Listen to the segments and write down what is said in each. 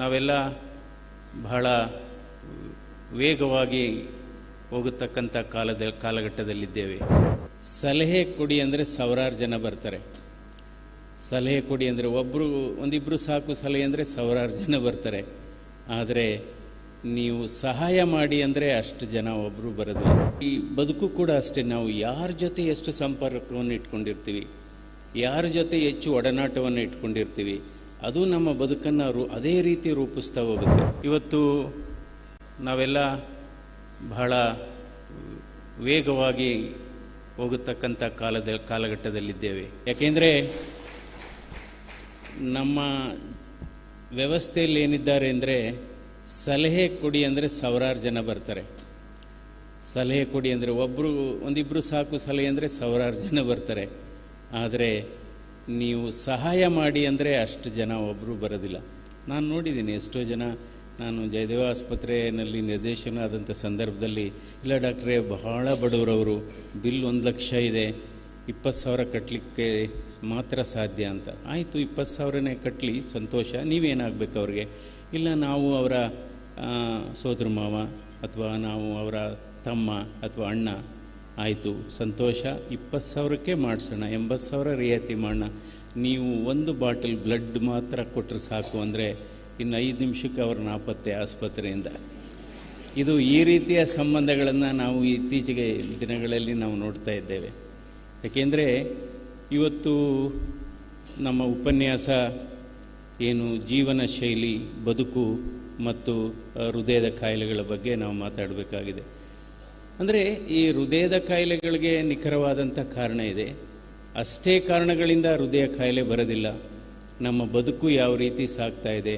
ನಾವೆಲ್ಲ ಬಹಳ ವೇಗವಾಗಿ ಹೋಗತಕ್ಕಂಥ ಕಾಲದ ಕಾಲಘಟ್ಟದಲ್ಲಿದ್ದೇವೆ. ಸಲಹೆ ಕೊಡಿ ಅಂದರೆ ಸಾವಿರಾರು ಜನ ಬರ್ತಾರೆ. ಸಲಹೆ ಕೊಡಿ ಅಂದರೆ ಒಬ್ಬರು ಒಂದಿಬ್ಬರು ಸಾಕು ಸಲಹೆ ಅಂದರೆ ಸಾವಿರಾರು ಜನ ಬರ್ತಾರೆ. ಆದರೆ ನೀವು ಸಹಾಯ ಮಾಡಿ ಅಂದರೆ ಅಷ್ಟು ಜನ ಒಬ್ಬರು ಬರೋದಿಲ್ಲ. ಈ ಬದುಕು ಕೂಡ ಅಷ್ಟೇ, ನಾವು ಯಾರ ಜೊತೆ ಎಷ್ಟು ಸಂಪರ್ಕವನ್ನು ಇಟ್ಕೊಂಡಿರ್ತೀವಿ, ಯಾರ ಜೊತೆ ಹೆಚ್ಚು ಒಡನಾಟವನ್ನು ಇಟ್ಕೊಂಡಿರ್ತೀವಿ ಅದು ನಮ್ಮ ಬದುಕನ್ನು ರೂ, ಅದೇ ರೀತಿ ರೂಪಿಸ್ತಾ ಹೋಗುತ್ತೆ. ಇವತ್ತು ನಾವೆಲ್ಲ ಬಹಳ ವೇಗವಾಗಿ ಹೋಗತಕ್ಕಂಥ ಕಾಲದ, ಕಾಲಘಟ್ಟದಲ್ಲಿದ್ದೇವೆ. ಯಾಕೆಂದರೆ ನಮ್ಮ ವ್ಯವಸ್ಥೆಯಲ್ಲಿ ಏನಿದ್ದಾರೆ ಅಂದರೆ ಸಲಹೆ ಕೊಡಿ ಅಂದರೆ ಸಾವಿರಾರು ಜನ ಬರ್ತಾರೆ. ಸಲಹೆ ಕೊಡಿ ಅಂದರೆ ಒಬ್ಬರು ಒಂದಿಬ್ಬರು ಸಾಕು ಸಲಹೆ ಅಂದರೆ ಸಾವಿರಾರು ಜನ ಬರ್ತಾರೆ. ಆದರೆ ನೀವು ಸಹಾಯ ಮಾಡಿ ಅಂದರೆ ಅಷ್ಟು ಜನ ಒಬ್ಬರು ಬರೋದಿಲ್ಲ. ನಾನು ನೋಡಿದ್ದೀನಿ ಎಷ್ಟೋ ಜನ, ನಾನು ಜಯದೇವ ಆಸ್ಪತ್ರೆಯಲ್ಲಿ ನಿರ್ದೇಶನ ಆದಂಥ ಸಂದರ್ಭದಲ್ಲಿ, ಇಲ್ಲ ಡಾಕ್ಟ್ರೇ, ಬಹಳ ಬಡವರವರು, ಬಿಲ್ ಒಂದು ಲಕ್ಷ ಇದೆ, ಇಪ್ಪತ್ತು ಸಾವಿರ ಕಟ್ಟಲಿಕ್ಕೆ ಮಾತ್ರ ಸಾಧ್ಯ ಅಂತ. ಆಯಿತು, ಇಪ್ಪತ್ತು ಸಾವಿರನೇ ಕಟ್ಟಲಿ ಸಂತೋಷ, ನೀವೇನಾಗಬೇಕು ಅವ್ರಿಗೆ? ಇಲ್ಲ ನಾವು ಅವರ ಸೋದರ ಮಾವ, ಅಥವಾ ನಾವು ಅವರ ತಮ್ಮ, ಅಥವಾ ಅಣ್ಣ ಆಯಿತು. ಸಂತೋಷ. ಇಪ್ಪತ್ತು ಸಾವಿರಕ್ಕೆ ಮಾಡಿಸೋಣ. ಎಂಬತ್ತು ಸಾವಿರ ರಿಯಾಯಿತಿ ಮಾಡೋಣ. ನೀವು ಒಂದು ಬಾಟಲ್ ಬ್ಲಡ್ ಮಾತ್ರ ಕೊಟ್ಟರೆ ಸಾಕು ಅಂದರೆ ಇನ್ನು ಐದು ನಿಮಿಷಕ್ಕೆ ಅವ್ರ ನಾಪತ್ತೆ ಆಸ್ಪತ್ರೆಯಿಂದ. ಇದು ಈ ರೀತಿಯ ಸಂಬಂಧಗಳನ್ನು ನಾವು ಇತ್ತೀಚೆಗೆ ದಿನಗಳಲ್ಲಿ ನಾವು ನೋಡ್ತಾ ಇದ್ದೇವೆ. ಯಾಕೆಂದರೆ ಇವತ್ತು ನಮ್ಮ ಉಪನ್ಯಾಸ ಏನು ಜೀವನ ಶೈಲಿ, ಬದುಕು ಮತ್ತು ಹೃದಯದ ಕಾಯಿಲೆಗಳ ಬಗ್ಗೆ ನಾವು ಮಾತಾಡಬೇಕಾಗಿದೆ. ಅಂದರೆ ಈ ಹೃದಯದ ಕಾಯಿಲೆಗಳಿಗೆ ನಿಖರವಾದಂಥ ಕಾರಣ ಇದೆ. ಅಷ್ಟೇ ಕಾರಣಗಳಿಂದ ಹೃದಯ ಕಾಯಿಲೆ ಬರೋದಿಲ್ಲ. ನಮ್ಮ ಬದುಕು ಯಾವ ರೀತಿ ಸಾಗ್ತಾ ಇದೆ,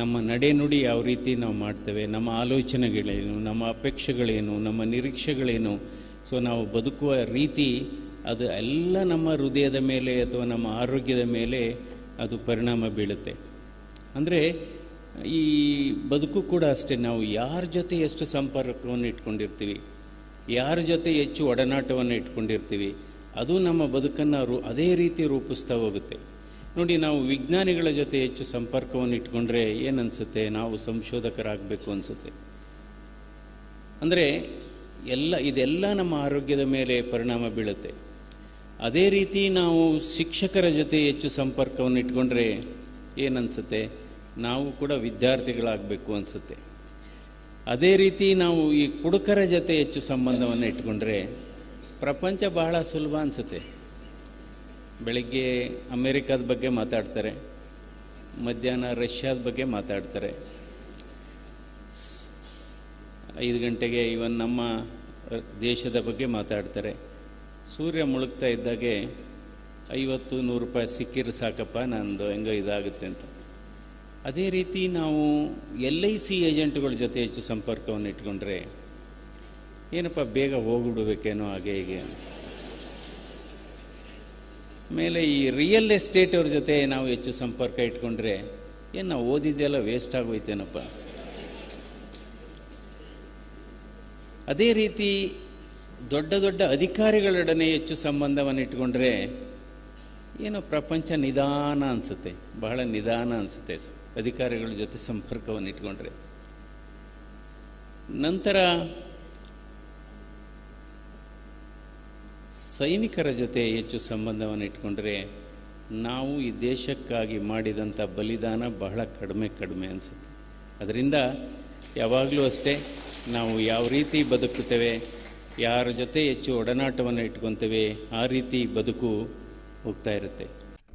ನಮ್ಮ ನಡೆನುಡಿ ಯಾವ ರೀತಿ ನಾವು ಮಾಡ್ತೇವೆ, ನಮ್ಮ ಆಲೋಚನೆಗಳೇನು, ನಮ್ಮ ಅಪೇಕ್ಷೆಗಳೇನು, ನಮ್ಮ ನಿರೀಕ್ಷೆಗಳೇನು. ಸೊ ನಾವು ಬದುಕುವ ರೀತಿ ಅದು ಎಲ್ಲ ನಮ್ಮ ಹೃದಯದ ಮೇಲೆ ಅಥವಾ ನಮ್ಮ ಆರೋಗ್ಯದ ಮೇಲೆ ಅದು ಪರಿಣಾಮ ಬೀಳುತ್ತೆ. ಅಂದರೆ ಈ ಬದುಕು ಕೂಡ ಅಷ್ಟೇ, ನಾವು ಯಾರ ಜೊತೆ ಎಷ್ಟು ಸಂಪರ್ಕವನ್ನು ಇಟ್ಕೊಂಡಿರ್ತೀವಿ ಯಾರ ಜೊತೆ ಹೆಚ್ಚು ಒಡನಾಟವನ್ನು ಇಟ್ಕೊಂಡಿರ್ತೀವಿ, ಅದು ನಮ್ಮ ಬದುಕನ್ನು ರೂ, ಅದೇ ರೀತಿ ರೂಪಿಸ್ತಾ ಹೋಗುತ್ತೆ. ನೋಡಿ, ನಾವು ವಿಜ್ಞಾನಿಗಳ ಜೊತೆ ಹೆಚ್ಚು ಸಂಪರ್ಕವನ್ನು ಇಟ್ಕೊಂಡ್ರೆ ಏನನ್ಸುತ್ತೆ? ನಾವು ಸಂಶೋಧಕರಾಗಬೇಕು ಅನಿಸುತ್ತೆ. ಅಂದರೆ, ಎಲ್ಲ, ಇದೆಲ್ಲ ನಮ್ಮ ಆರೋಗ್ಯದ ಮೇಲೆ ಪರಿಣಾಮ ಬೀಳುತ್ತೆ. ಅದೇ ರೀತಿ ನಾವು ಶಿಕ್ಷಕರ ಜೊತೆ ಹೆಚ್ಚು ಸಂಪರ್ಕವನ್ನು ಇಟ್ಕೊಂಡ್ರೆ ಏನನ್ಸುತ್ತೆ? ನಾವು ಕೂಡ ವಿದ್ಯಾರ್ಥಿಗಳಾಗಬೇಕು ಅನಿಸುತ್ತೆ. ಅದೇ ರೀತಿ ನಾವು ಈ ಕುಡುಕರ ಜೊತೆ ಹೆಚ್ಚು ಸಂಬಂಧವನ್ನು ಇಟ್ಕೊಂಡ್ರೆ ಪ್ರಪಂಚ ಬಹಳ ಸುಲಭ ಅನಿಸುತ್ತೆ. ಬೆಳಗ್ಗೆ ಅಮೇರಿಕಾದ ಬಗ್ಗೆ ಮಾತಾಡ್ತಾರೆ, ಮಧ್ಯಾಹ್ನ ರಷ್ಯಾದ ಬಗ್ಗೆ ಮಾತಾಡ್ತಾರೆ. ಐದು ಗಂಟೆಗೆ ಇವನ್ ನಮ್ಮ ದೇಶದ ಬಗ್ಗೆ ಮಾತಾಡ್ತಾರೆ. ಸೂರ್ಯ ಮುಳುಗ್ತಾ ಇದ್ದಾಗೆ ಐವತ್ತು ನೂರು ರೂಪಾಯಿ ಸಿಕ್ಕಿದ್ರೆ ಸಾಕಪ್ಪ, ನಂದು ಹೆಂಗೋ ಇದಾಗುತ್ತೆ ಅಂತ. ಅದೇ ರೀತಿ ನಾವು ಎಲ್ ಐ ಸಿ ಏಜೆಂಟ್ಗಳ ಜೊತೆ ಹೆಚ್ಚು ಸಂಪರ್ಕವನ್ನು ಇಟ್ಕೊಂಡ್ರೆ ಏನಪ್ಪ ಬೇಗ ಹೋಗ್ಬಿಡ್ಬೇಕೇನೋ ಹಾಗೆ ಹೀಗೆ ಅನಿಸುತ್ತೆ. ಆಮೇಲೆ ಈ ರಿಯಲ್ ಎಸ್ಟೇಟ್ ಅವ್ರ ಜೊತೆ ನಾವು ಹೆಚ್ಚು ಸಂಪರ್ಕ ಇಟ್ಕೊಂಡ್ರೆ ಏನು ನಾವು ಓದಿದ್ದೆಲ್ಲ ವೇಸ್ಟ್ ಆಗೋಯ್ತೇನಪ್ಪ ಅದೇ ರೀತಿ ದೊಡ್ಡ ದೊಡ್ಡ ಅಧಿಕಾರಿಗಳೊಡನೆ ಹೆಚ್ಚು ಸಂಬಂಧವನ್ನು ಇಟ್ಕೊಂಡ್ರೆ ಏನೋ ಪ್ರಪಂಚ ನಿಧಾನ ಅನಿಸುತ್ತೆ, ಬಹಳ ನಿಧಾನ ಅನಿಸುತ್ತೆ ಅಧಿಕಾರಿಗಳ ಜೊತೆ ಸಂಪರ್ಕವನ್ನು ಇಟ್ಕೊಂಡ್ರೆ. ನಂತರ ಸೈನಿಕರ ಜೊತೆ ಹೆಚ್ಚು ಸಂಬಂಧವನ್ನು ಇಟ್ಕೊಂಡ್ರೆ ನಾವು ಈ ದೇಶಕ್ಕಾಗಿ ಮಾಡಿದಂಥ ಬಲಿದಾನ ಬಹಳ ಕಡಿಮೆ ಕಡಿಮೆ ಅನಿಸುತ್ತೆ. ಅದರಿಂದ ಯಾವಾಗಲೂ ಅಷ್ಟೇ ನಾವು ಯಾವ ರೀತಿ ಬದುಕುತ್ತೇವೆ, ಯಾರ ಜೊತೆ ಹೆಚ್ಚು ಒಡನಾಟವನ್ನು ಇಟ್ಕೊತೇವೆ, ಆ ರೀತಿ ಬದುಕು ಹೋಗ್ತಾ ಇರುತ್ತೆ.